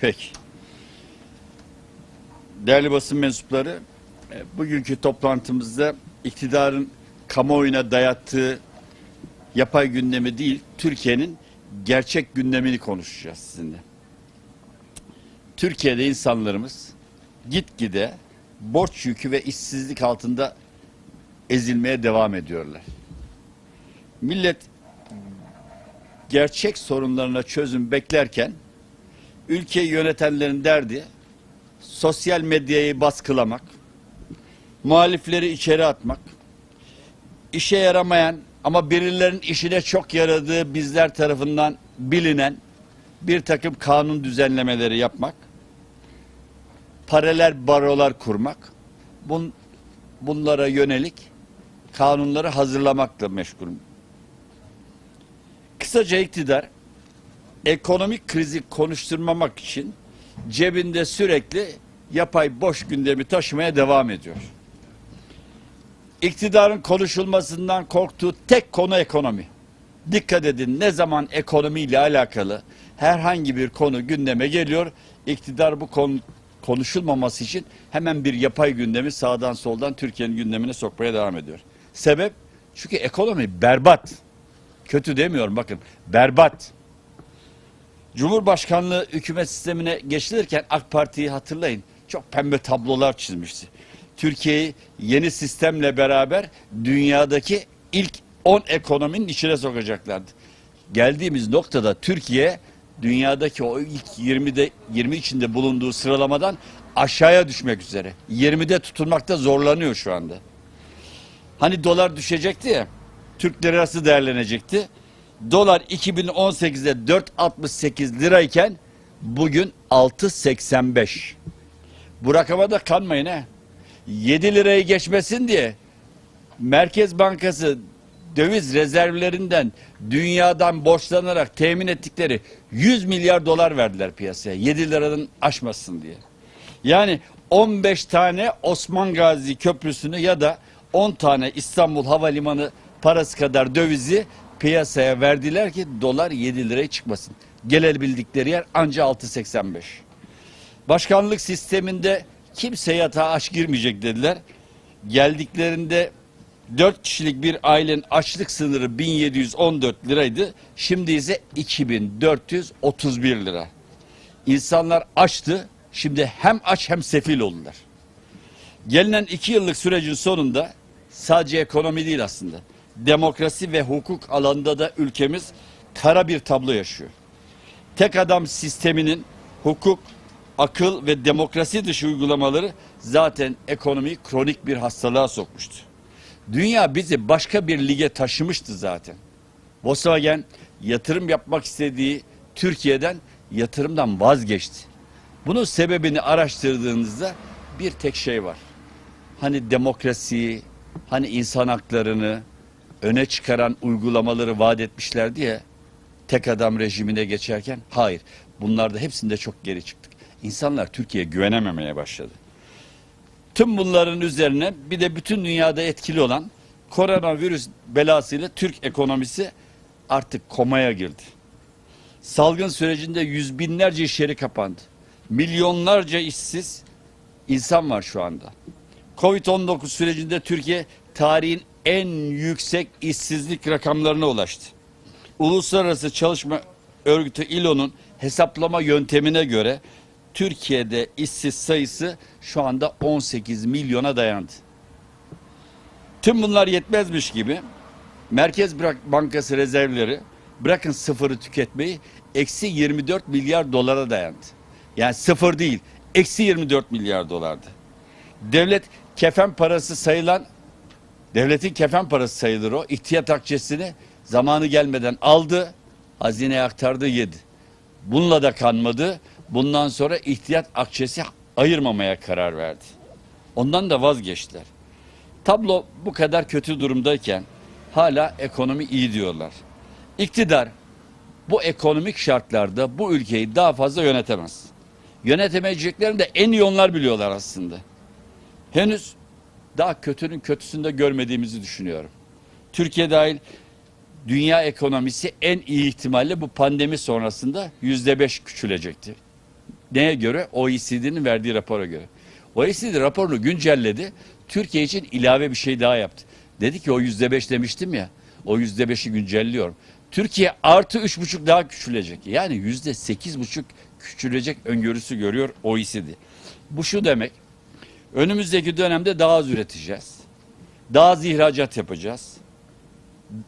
Peki. Değerli basın mensupları, e, bugünkü toplantımızda iktidarın kamuoyuna dayattığı yapay gündemi değil, Türkiye'nin gerçek gündemini konuşacağız sizinle. Türkiye'de insanlarımız gitgide borç yükü ve işsizlik altında ezilmeye devam ediyorlar. Millet gerçek sorunlarına çözüm beklerken ülkeyi yönetenlerin derdi sosyal medyayı baskılamak, muhalifleri içeri atmak, işe yaramayan ama birilerinin işine çok yaradığı bizler tarafından bilinen bir takım kanun düzenlemeleri yapmak, paralel barolar kurmak, bun, bunlara yönelik kanunları hazırlamakla meşgul. Kısaca iktidar ekonomik krizi konuşturmamak için cebinde sürekli yapay boş gündemi taşımaya devam ediyor. İktidarın konuşulmasından korktuğu tek konu ekonomi. Dikkat edin ne zaman ekonomiyle alakalı herhangi bir konu gündeme geliyor, iktidar bu konu konuşulmaması için hemen bir yapay gündemi sağdan soldan Türkiye'nin gündemine sokmaya devam ediyor. Sebep? Çünkü ekonomi berbat. Kötü demiyorum bakın berbat. Cumhurbaşkanlığı hükümet sistemine geçilirken AK Parti'yi hatırlayın. Çok pembe tablolar çizmişti. Türkiye'yi yeni sistemle beraber dünyadaki ilk 10 ekonominin içine sokacaklardı. Geldiğimiz noktada Türkiye dünyadaki o ilk 20'de 20 içinde bulunduğu sıralamadan aşağıya düşmek üzere. 20'de tutunmakta zorlanıyor şu anda. Hani dolar düşecekti ya. Türk lirası değerlenecekti. Dolar 2018'de 4.68 lirayken bugün 6.85. Bu rakama da kanmayın he. 7 lirayı geçmesin diye Merkez Bankası döviz rezervlerinden dünyadan borçlanarak temin ettikleri 100 milyar dolar verdiler piyasaya. 7 liradan aşmasın diye. Yani 15 tane Osman Gazi Köprüsü'nü ya da 10 tane İstanbul Havalimanı parası kadar dövizi piyasaya verdiler ki dolar 7 liraya çıkmasın. Gelebildikleri yer anca 6.85. Başkanlık sisteminde kimse yatağa aç girmeyecek dediler. Geldiklerinde 4 kişilik bir ailenin açlık sınırı 1714 liraydı. Şimdi ise 2431 lira. İnsanlar açtı. Şimdi hem aç hem sefil oldular. Gelinen iki yıllık sürecin sonunda sadece ekonomi değil aslında. Demokrasi ve hukuk alanında da ülkemiz kara bir tablo yaşıyor. Tek adam sisteminin hukuk, akıl ve demokrasi dışı uygulamaları zaten ekonomiyi kronik bir hastalığa sokmuştu. Dünya bizi başka bir lige taşımıştı zaten. Volkswagen yatırım yapmak istediği Türkiye'den yatırımdan vazgeçti. Bunun sebebini araştırdığınızda bir tek şey var. Hani demokrasiyi, hani insan haklarını öne çıkaran uygulamaları vaat etmişler diye tek adam rejimine geçerken hayır. Bunlarda hepsinde çok geri çıktık. İnsanlar Türkiye'ye güvenememeye başladı. Tüm bunların üzerine bir de bütün dünyada etkili olan koronavirüs belasıyla Türk ekonomisi artık komaya girdi. Salgın sürecinde yüz binlerce iş yeri kapandı. Milyonlarca işsiz insan var şu anda. Covid-19 sürecinde Türkiye tarihin en yüksek işsizlik rakamlarına ulaştı. Uluslararası Çalışma Örgütü ILO'nun hesaplama yöntemine göre Türkiye'de işsiz sayısı şu anda 18 milyona dayandı. Tüm bunlar yetmezmiş gibi Merkez Bankası rezervleri bırakın sıfırı tüketmeyi eksi 24 milyar dolara dayandı. Yani sıfır değil eksi 24 milyar dolardı. Devlet kefen parası sayılan devletin kefen parası sayılır o ihtiyat akçesini zamanı gelmeden aldı hazineye aktardı yedi. Bununla da kanmadı. Bundan sonra ihtiyat akçesi ayırmamaya karar verdi. Ondan da vazgeçtiler. Tablo bu kadar kötü durumdayken hala ekonomi iyi diyorlar. İktidar bu ekonomik şartlarda bu ülkeyi daha fazla yönetemez. Yönetemeyeceklerini de en iyi onlar biliyorlar aslında. Henüz daha kötünün kötüsünü de görmediğimizi düşünüyorum. Türkiye dahil dünya ekonomisi en iyi ihtimalle bu pandemi sonrasında yüzde beş küçülecekti. Neye göre? OECD'nin verdiği rapora göre. OECD raporunu güncelledi. Türkiye için ilave bir şey daha yaptı. Dedi ki o yüzde beş demiştim ya. O yüzde beşi güncelliyor. Türkiye artı üç buçuk daha küçülecek. Yani yüzde sekiz buçuk küçülecek öngörüsü görüyor OECD. Bu şu demek. Önümüzdeki dönemde daha az üreteceğiz. Daha az ihracat yapacağız.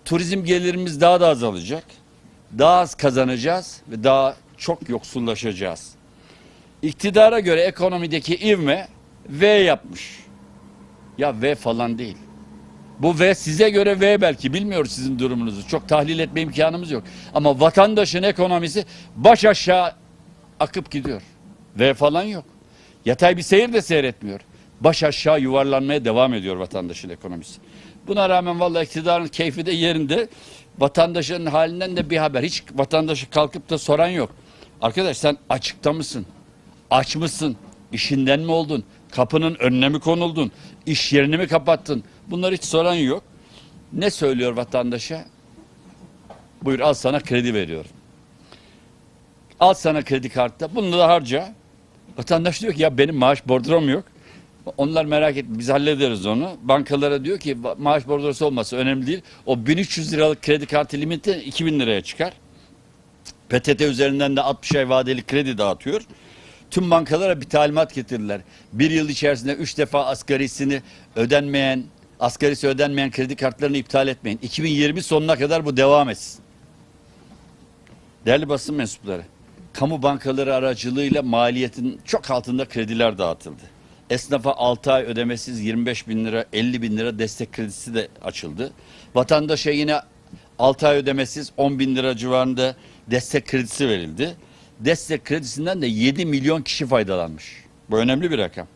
Turizm gelirimiz daha da azalacak. Daha az kazanacağız ve daha çok yoksullaşacağız. İktidara göre ekonomideki ivme V yapmış. Ya V falan değil. Bu V size göre V belki bilmiyoruz sizin durumunuzu. Çok tahlil etme imkanımız yok. Ama vatandaşın ekonomisi baş aşağı akıp gidiyor. V falan yok. Yatay bir seyir de seyretmiyor. Baş aşağı yuvarlanmaya devam ediyor vatandaşın ekonomisi. Buna rağmen vallahi iktidarın keyfi de yerinde. Vatandaşın halinden de bir haber. Hiç vatandaşı kalkıp da soran yok. Arkadaş sen açıkta mısın? Aç mısın? İşinden mi oldun? Kapının önüne mi konuldun? İş yerini mi kapattın? Bunları hiç soran yok. Ne söylüyor vatandaşa? Buyur al sana kredi veriyorum. Al sana kredi kartı. Bunu da harca. Vatandaş diyor ki ya benim maaş bordrom yok. Onlar merak etme biz hallederiz onu. Bankalara diyor ki "Va- maaş bordrosu olması önemli değil. O 1300 liralık kredi kartı limiti 2000 liraya çıkar. PTT üzerinden de 60 ay vadeli kredi dağıtıyor. Tüm bankalara bir talimat getirdiler. Bir yıl içerisinde 3 defa asgarisini ödenmeyen, asgarisi ödenmeyen kredi kartlarını iptal etmeyin. 2020 sonuna kadar bu devam etsin. Değerli basın mensupları, kamu bankaları aracılığıyla maliyetin çok altında krediler dağıtıldı. Esnafa 6 ay ödemesiz 25 bin lira, 50 bin lira destek kredisi de açıldı. Vatandaşa yine 6 ay ödemesiz 10 bin lira civarında destek kredisi verildi. Destek kredisinden de 7 milyon kişi faydalanmış. Bu önemli bir rakam.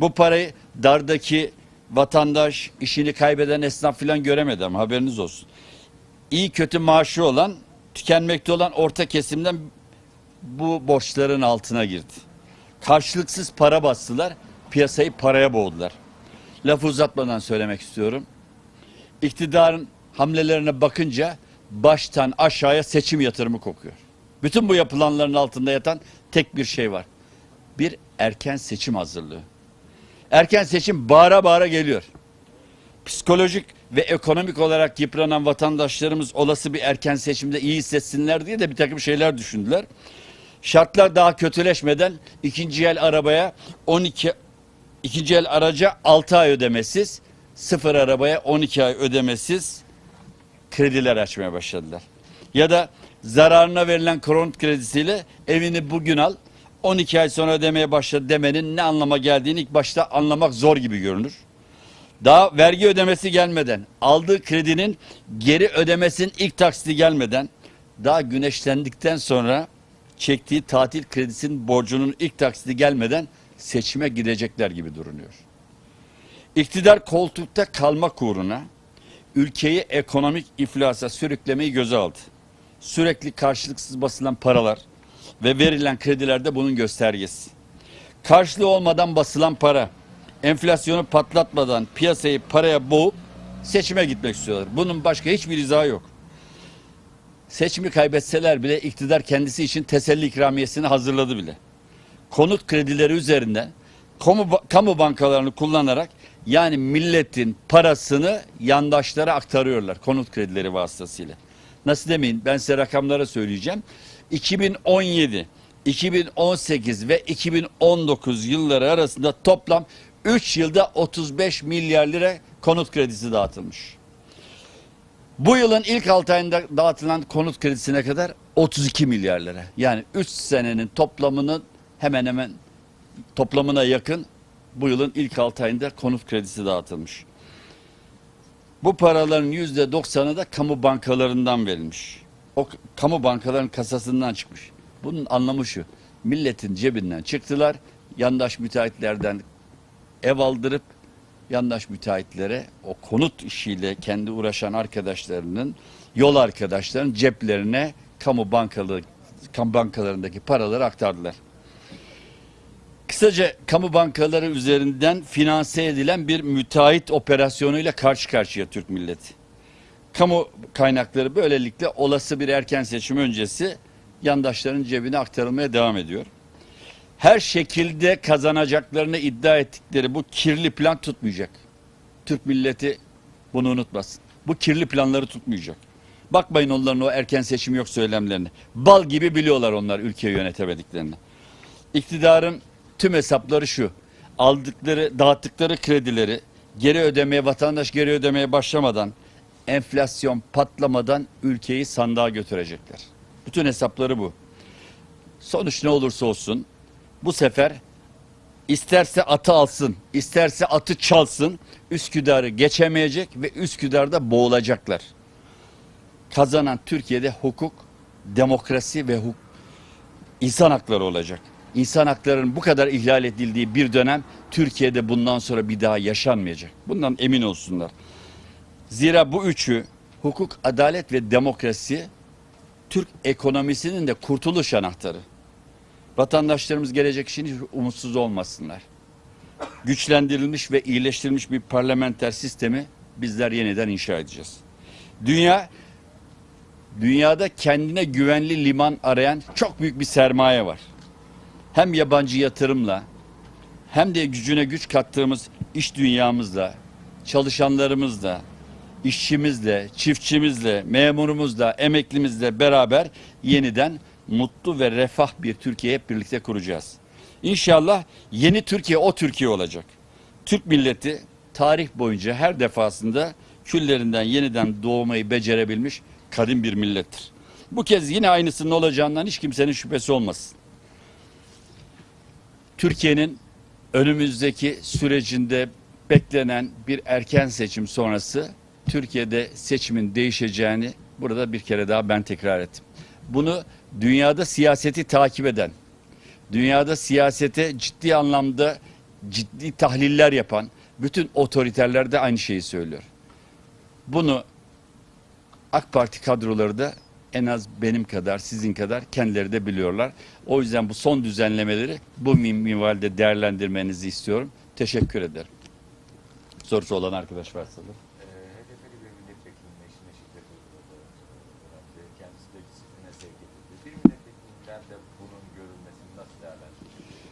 Bu parayı dardaki vatandaş, işini kaybeden esnaf falan göremedi ama haberiniz olsun iyi kötü maaşı olan, tükenmekte olan orta kesimden bu borçların altına girdi. Karşılıksız para bastılar, piyasayı paraya boğdular. Lafı uzatmadan söylemek istiyorum. İktidarın hamlelerine bakınca baştan aşağıya seçim yatırımı kokuyor. Bütün bu yapılanların altında yatan tek bir şey var. Bir erken seçim hazırlığı. Erken seçim bağıra bağıra geliyor psikolojik ve ekonomik olarak yıpranan vatandaşlarımız olası bir erken seçimde iyi hissetsinler diye de bir takım şeyler düşündüler. Şartlar daha kötüleşmeden ikinci el arabaya 12 ikinci el araca 6 ay ödemesiz, sıfır arabaya 12 ay ödemesiz krediler açmaya başladılar. Ya da zararına verilen konut kredisiyle evini bugün al 12 ay sonra ödemeye başla demenin ne anlama geldiğini ilk başta anlamak zor gibi görünür. Daha vergi ödemesi gelmeden, aldığı kredinin geri ödemesinin ilk taksiti gelmeden, daha güneşlendikten sonra çektiği tatil kredisinin borcunun ilk taksiti gelmeden seçime gidecekler gibi durunuyor. İktidar koltukta kalmak uğruna ülkeyi ekonomik iflasa sürüklemeyi göze aldı. Sürekli karşılıksız basılan paralar ve verilen krediler de bunun göstergesi. Karşılığı olmadan basılan para, enflasyonu patlatmadan piyasayı paraya boğup seçime gitmek istiyorlar. Bunun başka hiçbir izahı yok. Seçimi kaybetseler bile iktidar kendisi için teselli ikramiyesini hazırladı bile. Konut kredileri üzerinden kamu, kamu bankalarını kullanarak yani milletin parasını yandaşlara aktarıyorlar konut kredileri vasıtasıyla. Nasıl demeyin ben size rakamları söyleyeceğim. 2017, 2018 ve 2019 yılları arasında toplam 3 yılda 35 milyar lira konut kredisi dağıtılmış. Bu yılın ilk 6 ayında dağıtılan konut kredisine kadar 32 milyar lira. Yani 3 senenin toplamının hemen hemen toplamına yakın bu yılın ilk 6 ayında konut kredisi dağıtılmış. Bu paraların %90'ı da kamu bankalarından verilmiş. O kamu bankaların kasasından çıkmış. Bunun anlamı şu. Milletin cebinden çıktılar. Yandaş müteahhitlerden ev aldırıp yandaş müteahhitlere o konut işiyle kendi uğraşan arkadaşlarının yol arkadaşlarının ceplerine kamu bankalı kamu bankalarındaki paraları aktardılar. Kısaca kamu bankaları üzerinden finanse edilen bir müteahhit operasyonuyla karşı karşıya Türk milleti. Kamu kaynakları böylelikle olası bir erken seçim öncesi yandaşların cebine aktarılmaya devam ediyor. her şekilde kazanacaklarını iddia ettikleri bu kirli plan tutmayacak. Türk milleti bunu unutmasın. Bu kirli planları tutmayacak. Bakmayın onların o erken seçim yok söylemlerini. Bal gibi biliyorlar onlar ülkeyi yönetemediklerini. İktidarın tüm hesapları şu. Aldıkları, dağıttıkları kredileri geri ödemeye, vatandaş geri ödemeye başlamadan, enflasyon patlamadan ülkeyi sandığa götürecekler. Bütün hesapları bu. Sonuç ne olursa olsun bu sefer isterse atı alsın, isterse atı çalsın Üsküdar'ı geçemeyecek ve Üsküdar'da boğulacaklar. Kazanan Türkiye'de hukuk, demokrasi ve hukuk, insan hakları olacak. İnsan haklarının bu kadar ihlal edildiği bir dönem Türkiye'de bundan sonra bir daha yaşanmayacak. Bundan emin olsunlar. Zira bu üçü hukuk, adalet ve demokrasi Türk ekonomisinin de kurtuluş anahtarı. Vatandaşlarımız gelecek için umutsuz olmasınlar. Güçlendirilmiş ve iyileştirilmiş bir parlamenter sistemi bizler yeniden inşa edeceğiz. Dünya dünyada kendine güvenli liman arayan çok büyük bir sermaye var. Hem yabancı yatırımla hem de gücüne güç kattığımız iş dünyamızla, çalışanlarımızla, işçimizle, çiftçimizle, memurumuzla, emeklimizle beraber yeniden mutlu ve refah bir Türkiye hep birlikte kuracağız. İnşallah yeni Türkiye o Türkiye olacak. Türk milleti tarih boyunca her defasında küllerinden yeniden doğmayı becerebilmiş kadim bir millettir. Bu kez yine aynısının olacağından hiç kimsenin şüphesi olmasın. Türkiye'nin önümüzdeki sürecinde beklenen bir erken seçim sonrası Türkiye'de seçimin değişeceğini burada bir kere daha ben tekrar ettim. Bunu dünyada siyaseti takip eden, dünyada siyasete ciddi anlamda ciddi tahliller yapan bütün otoriterler de aynı şeyi söylüyor. Bunu AK Parti kadroları da en az benim kadar, sizin kadar kendileri de biliyorlar. O yüzden bu son düzenlemeleri bu minvalde değerlendirmenizi istiyorum. Teşekkür ederim. Sorusu olan arkadaş varsa da. Ee, değerlendiriyorsunuz?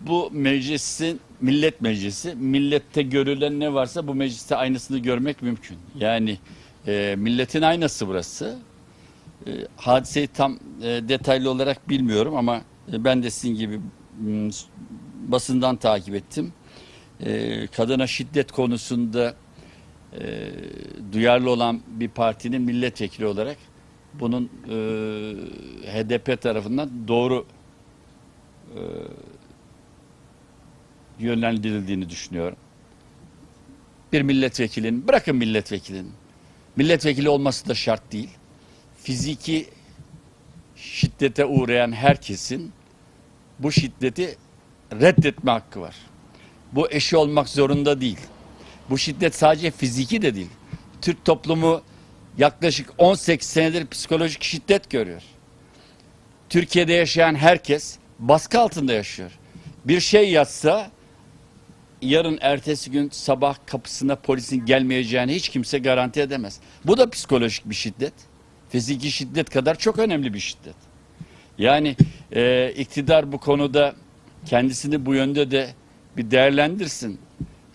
Bu meclisin millet meclisi. Millette görülen ne varsa bu mecliste aynısını görmek mümkün. Yani e, milletin aynası burası. E, hadiseyi tam e, detaylı olarak bilmiyorum ama e, ben de sizin gibi basından takip ettim. E, kadına şiddet konusunda e, duyarlı olan bir partinin milletvekili olarak bunun HDP tarafından doğru yönlendirildiğini düşünüyorum. Bir milletvekilinin, bırakın milletvekilinin, milletvekili olması da şart değil. Fiziki şiddete uğrayan herkesin bu şiddeti reddetme hakkı var. Bu eşi olmak zorunda değil. Bu şiddet sadece fiziki de değil. Türk toplumu yaklaşık 18 senedir psikolojik şiddet görüyor. Türkiye'de yaşayan herkes baskı altında yaşıyor. Bir şey yazsa yarın ertesi gün sabah kapısına polisin gelmeyeceğini hiç kimse garanti edemez. Bu da psikolojik bir şiddet. Fiziki şiddet kadar çok önemli bir şiddet. Yani e, iktidar bu konuda kendisini bu yönde de bir değerlendirsin.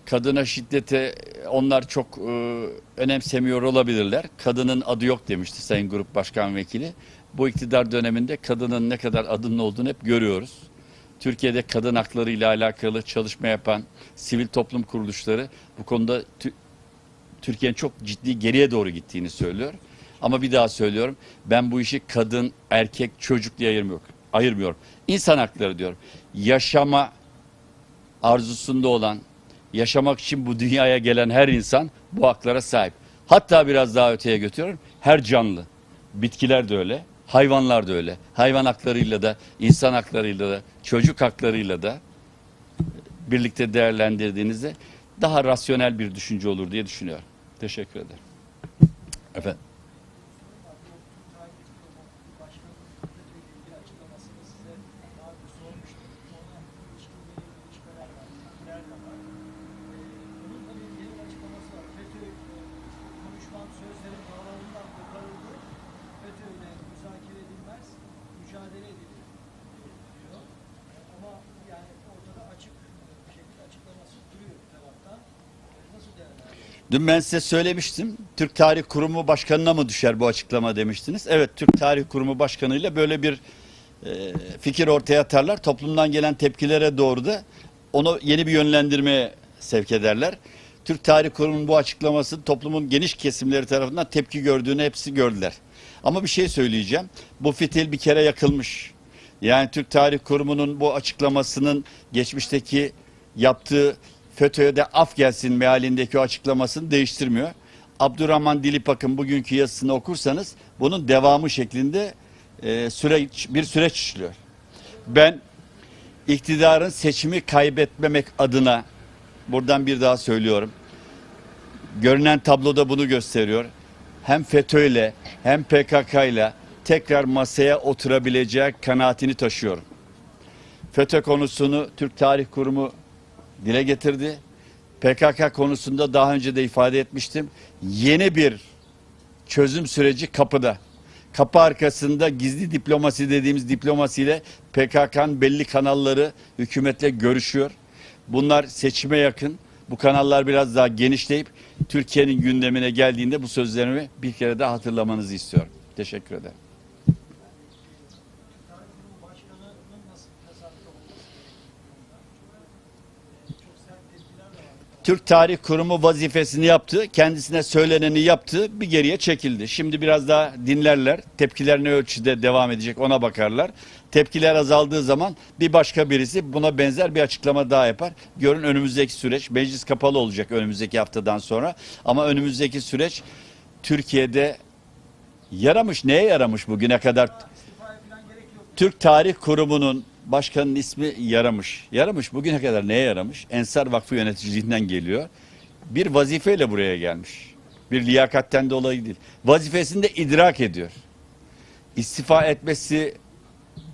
Kadına şiddete onlar çok e, önemsemiyor olabilirler. Kadının adı yok demişti Sayın Grup Başkan Vekili. Bu iktidar döneminde kadının ne kadar adının olduğunu hep görüyoruz. Türkiye'de kadın hakları ile alakalı çalışma yapan sivil toplum kuruluşları bu konuda tü- Türkiye'nin çok ciddi geriye doğru gittiğini söylüyor. Ama bir daha söylüyorum. Ben bu işi kadın, erkek, çocuk diye ayırmıyorum. ayırmıyorum. İnsan hakları diyorum. Yaşama arzusunda olan, yaşamak için bu dünyaya gelen her insan bu haklara sahip. Hatta biraz daha öteye götürüyorum. Her canlı. Bitkiler de öyle, hayvanlar da öyle. Hayvan haklarıyla da, insan haklarıyla da, çocuk haklarıyla da birlikte değerlendirdiğinizde daha rasyonel bir düşünce olur diye düşünüyorum. Teşekkür ederim. Efendim. Dün ben size söylemiştim. Türk Tarih Kurumu Başkanı'na mı düşer bu açıklama demiştiniz. Evet Türk Tarih Kurumu Başkanı'yla böyle bir e, fikir ortaya atarlar. Toplumdan gelen tepkilere doğru da onu yeni bir yönlendirmeye sevk ederler. Türk Tarih Kurumu'nun bu açıklaması toplumun geniş kesimleri tarafından tepki gördüğünü hepsi gördüler. Ama bir şey söyleyeceğim. Bu fitil bir kere yakılmış. Yani Türk Tarih Kurumu'nun bu açıklamasının geçmişteki yaptığı FETÖ'ye de af gelsin mealindeki o açıklamasını değiştirmiyor. Abdurrahman Dilipak'ın bugünkü yazısını okursanız bunun devamı şeklinde e, süreç bir süreç işliyor. Ben iktidarın seçimi kaybetmemek adına buradan bir daha söylüyorum. Görünen tabloda bunu gösteriyor. Hem FETÖ ile hem PKK ile tekrar masaya oturabilecek kanaatini taşıyorum. FETÖ konusunu Türk Tarih Kurumu dile getirdi. PKK konusunda daha önce de ifade etmiştim. Yeni bir çözüm süreci kapıda. Kapı arkasında gizli diplomasi dediğimiz diplomasiyle PKK'nın belli kanalları hükümetle görüşüyor. Bunlar seçime yakın. Bu kanallar biraz daha genişleyip Türkiye'nin gündemine geldiğinde bu sözlerimi bir kere daha hatırlamanızı istiyorum. Teşekkür ederim. Tarih Kurumu Başkanı'nın nasıl bir tasarrufta olması gerektiği konuda. Çok sert tepkiler de var. Türk Tarih Kurumu vazifesini yaptı. Kendisine söyleneni yaptı. Bir geriye çekildi. Şimdi biraz daha dinlerler. Tepkiler ne ölçüde devam edecek ona bakarlar. Tepkiler azaldığı zaman bir başka birisi buna benzer bir açıklama daha yapar. Görün önümüzdeki süreç meclis kapalı olacak önümüzdeki haftadan sonra. Ama önümüzdeki süreç Türkiye'de yaramış. Neye yaramış bugüne kadar? Türk Tarih Kurumu'nun başkanının ismi yaramış. Yaramış bugüne kadar neye yaramış? Ensar Vakfı yöneticiliğinden geliyor. Bir vazifeyle buraya gelmiş. Bir liyakatten dolayı değil. Vazifesini de idrak ediyor. İstifa etmesi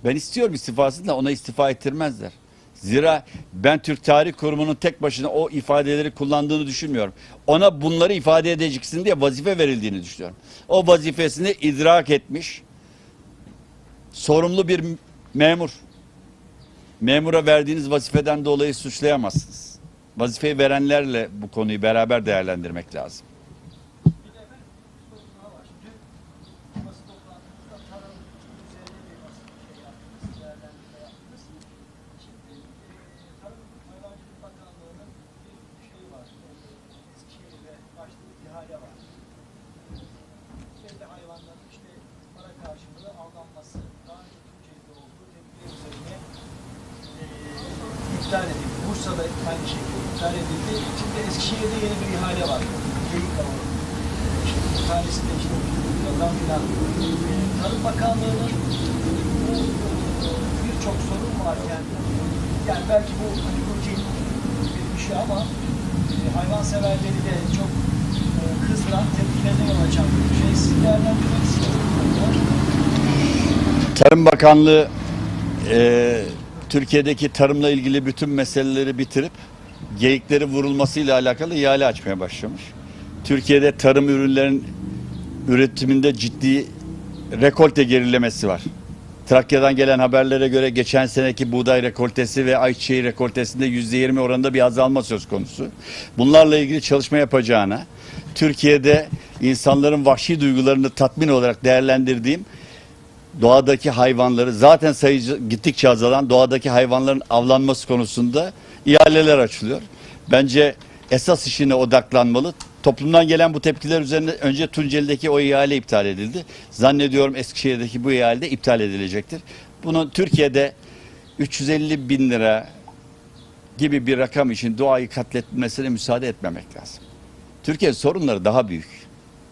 ben istiyorum istifasını da ona istifa ettirmezler. Zira ben Türk Tarih Kurumu'nun tek başına o ifadeleri kullandığını düşünmüyorum. Ona bunları ifade edeceksin diye vazife verildiğini düşünüyorum. O vazifesini idrak etmiş, sorumlu bir memur. Memura verdiğiniz vazifeden dolayı suçlayamazsınız. Vazifeyi verenlerle bu konuyu beraber değerlendirmek lazım. Bir de efendim bir soru daha var. Dün basın toplantımızda tarım üzerine bir basın şey yaptınız, değerlendirme yaptınız. Şimdi e, Tarım Hayvancılık Bakanlığı'nın bir şeyi var. Eskişehir'de başladığı ihale var. Belli hayvanların işte para karşılığı avlanması daha önce Tunceli'de olduğu tepkiler üzerine e, iptal edildi. Bursa'da aynı şekilde iptal edildi. Şimdi Eskişehir'de yeni bir ihale var. Geyik avı. İşte bir tanesi de işte yazan filan. E, Tarım Bakanlığı'nın birçok sorun varken yani belki bu hani Tunceli bir, şey ama e, hayvanseverleri de çok e, kızdıran tepkilerine yol açan bir şey. Siz değerlendirmek. Tarım Bakanlığı e, Türkiye'deki tarımla ilgili bütün meseleleri bitirip geyikleri vurulmasıyla alakalı ihale açmaya başlamış. Türkiye'de tarım ürünlerin üretiminde ciddi rekolte gerilemesi var. Trakya'dan gelen haberlere göre geçen seneki buğday rekoltesi ve ayçiçeği rekoltesinde %20 oranında bir azalma söz konusu. Bunlarla ilgili çalışma yapacağına, Türkiye'de insanların vahşi duygularını tatmin olarak değerlendirdiğim doğadaki hayvanları zaten sayıcı gittikçe azalan doğadaki hayvanların avlanması konusunda ihaleler açılıyor. Bence esas işine odaklanmalı. Toplumdan gelen bu tepkiler üzerine önce Tunceli'deki o ihale iptal edildi. Zannediyorum Eskişehir'deki bu ihale de iptal edilecektir. Bunu Türkiye'de 350 bin lira gibi bir rakam için doğayı katletmesine müsaade etmemek lazım. Türkiye sorunları daha büyük.